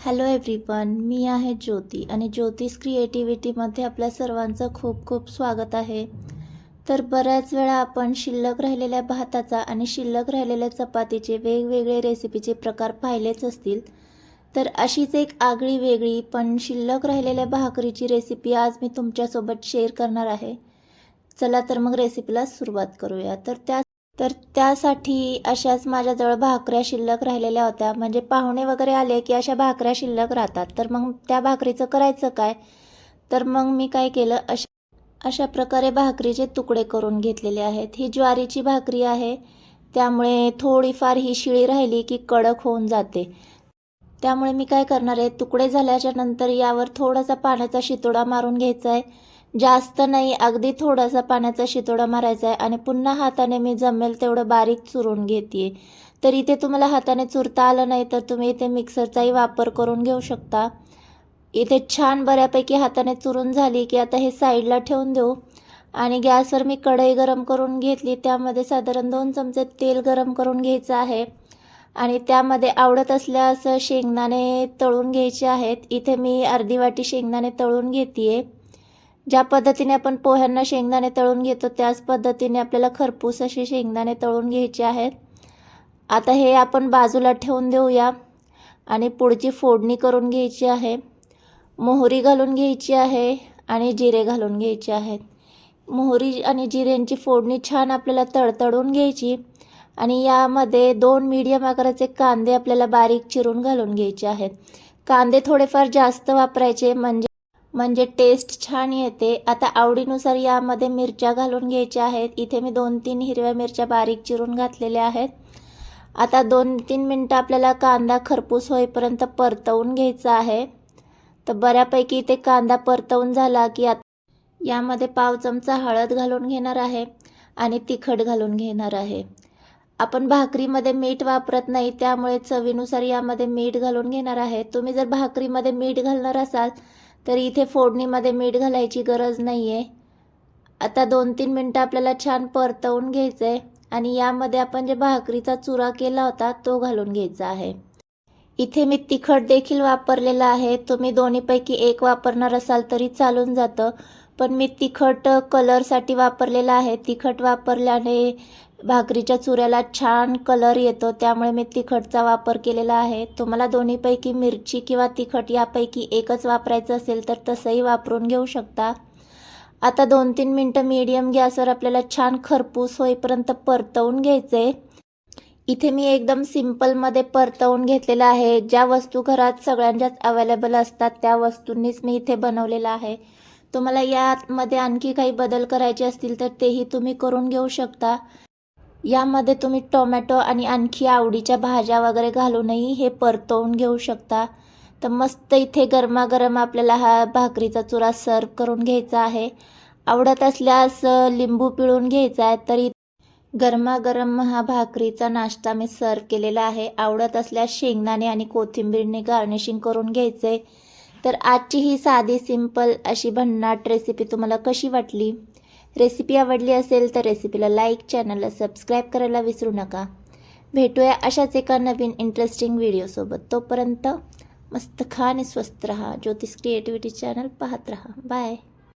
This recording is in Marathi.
हॅलो एव्हरीवन मी आहे ज्योती आणि ज्योतिष क्रिएटिव्हिटीमध्ये आपल्या सर्वांचं खूप खूप स्वागत आहे. तर बऱ्याच वेळा आपण शिल्लक राहिलेल्या भाताचा आणि शिल्लक राहिलेल्या चपातीचे वेगवेगळे रेसिपीचे प्रकार पाहिलेच असतील. तर अशीच एक आगळी वेगळी पण शिल्लक राहिलेल्या भाकरीची रेसिपी आज मी तुमच्यासोबत शेअर करणार आहे. चला तर मग रेसिपीला सुरुवात करूया. तर त्या तर त्यासाठी अशाच माझ्याजवळ भाकऱ्या शिल्लक राहिलेल्या होत्या. म्हणजे पाहुणे वगैरे आले की अशा भाकऱ्या शिल्लक राहतात. तर मग त्या भाकरीचं करायचं काय? तर मग मी काय केलं? अशा अशा प्रकारे भाकरीचे तुकडे करून घेतलेले आहेत. ही ज्वारीची भाकरी आहे. त्यामुळे थोडीफार ही शिळी राहिली की कडक होऊन जाते. त्यामुळे मी काय करणार आहे? तुकडे झाल्याच्यानंतर यावर थोडासा पाण्याचा शितोडा मारून घ्यायचा आहे. जास्त नाही अगदी थोडासा पाण्याचा शितोडा मारायचा आहे आणि पुन्हा हाताने मी जमेल तेवढं बारीक चुरून घेते तर इथे तुम्हाला हाताने चुरता आलं नाही तर तुम्ही इथे मिक्सरचाही वापर करून घेऊ शकता. इथे छान बऱ्यापैकी हाताने चुरून झाली की आता हे साईडला ठेवून देऊ. आणि गॅसवर मी कढई गरम करून घेतली त्यामध्ये साधारण दोन चमचे तेल गरम करून घ्यायचं आहे. आणि त्यामध्ये आवडत असल्यास शेंगदाणे तळून घ्यायचे आहेत. इथे मी अर्धी वाटी शेंगदाणे तळून घेते आहे ज्या पद्धतीने आपण पोह्यांना शेंगदाणे तळून घेतो त्याच पद्धतीने आपल्याला खरपूस असे शेंगदाणे तळून घ्यायचे आहेत. आता हे आपण बाजूला ठेवून देऊया आणि पुढची फोडणी करून घ्यायची आहे. मोहरी घालून घ्यायची आहे आणि जिरे घालून घ्यायचे आहेत. मोहरी आणि जिऱ्यांची फोडणी छान आपल्याला तडतडून घ्यायची आणि यामध्ये दोन मीडियम आकाराचे कांदे आपल्याला बारीक चिरून घालून घ्यायचे आहेत. कांदे थोडेफार जास्त वापरायचे म्हणजे म्हणजे टेस्ट छान येते. आता आवडीनुसार यामध्ये मिरच्या घालून घ्यायच्या आहेत. इथे मी दोन तीन हिरव्या मिरच्या बारीक चिरून घातलेल्या आहेत. आता दोन तीन मिनटं आपल्याला कांदा खरपूस होईपर्यंत परतवून घ्यायचा आहे. तर बऱ्यापैकी इथे कांदा परतवून झाला की आता यामध्ये पाव चमचा हळद घालून घेणार आहे आणि तिखट घालून घेणार आहे. आपण भाकरीमध्ये मीठ वापरत नाही त्यामुळे चवीनुसार यामध्ये मीठ घालून घेणार आहे. तुम्ही जर भाकरीमध्ये मीठ घालणार असाल तर इथे फोडणीमध्ये मीठ घालायची गरज नाही आहे आता दोन तीन मिनटं आपल्याला छान परतवून घ्यायचं आहे आणि यामध्ये आपण जे भाकरीचा चुरा केला होता तो घालून घ्यायचा आहे. इथे मी तिखट देखील वापरलेलं आहे. तुम्ही दोन्हीपैकी एक वापरणार असाल तरी चालून जातं. पण मी तिखट कलरसाठी वापरलेलं आहे. तिखट वापरल्याने भाकरीच्या चुऱ्याला छान कलर येतो त्यामुळे मी तिखटचा वापर केलेला आहे. तुम्हाला दोन्हीपैकी मिरची किंवा तिखट यापैकी एकच वापरायचं असेल तर तसंही वापरून घेऊ शकता. आता दोन तीन मिनटं मीडियम गॅसवर आपल्याला छान खरपूस होईपर्यंत परतवून घ्यायचे. इथे मी एकदम सिम्पलमध्ये परतवून घेतलेलं आहे. ज्या वस्तू घरात सगळ्यांच्याच अवेलेबल असतात त्या वस्तूंनीच मी इथे बनवलेलं आहे. तुम्हाला यामध्ये आणखी काही बदल करायचे असतील तर तेही तुम्ही करून घेऊ शकता. यामध्ये तुम्ही टोमॅटो आणि आणखी आवडीच्या भाज्या वगैरे घालूनही हे परतवून घेऊ शकता. तर मस्त इथे गरमागरम आपल्याला हा भाकरीचा चुरा सर्व करून घ्यायचा आहे. आवडत असल्यास लिंबू पिळून घ्यायचा आहे तरी गरमागरम हा भाकरीचा नाश्ता मी सर्व केलेला आहे. आवडत असल्यास शेंगदाणे आणि कोथिंबीरने गार्निशिंग करून घ्यायचे. तर आजची ही साधी सिंपल अशी भन्नाट रेसिपी तुम्हाला कशी वाटली? रेसिपी आवडली असेल तर रेसिपीला लाईक चॅनलला सबस्क्राईब करायला विसरू नका. भेटूया अशाच एका नवीन इंटरेस्टिंग व्हिडिओसोबत तोपर्यंत मस्त खा आणि स्वस्त रहा. ज्योतिष क्रिएटिव्हिटी चॅनल पाहत रहा. बाय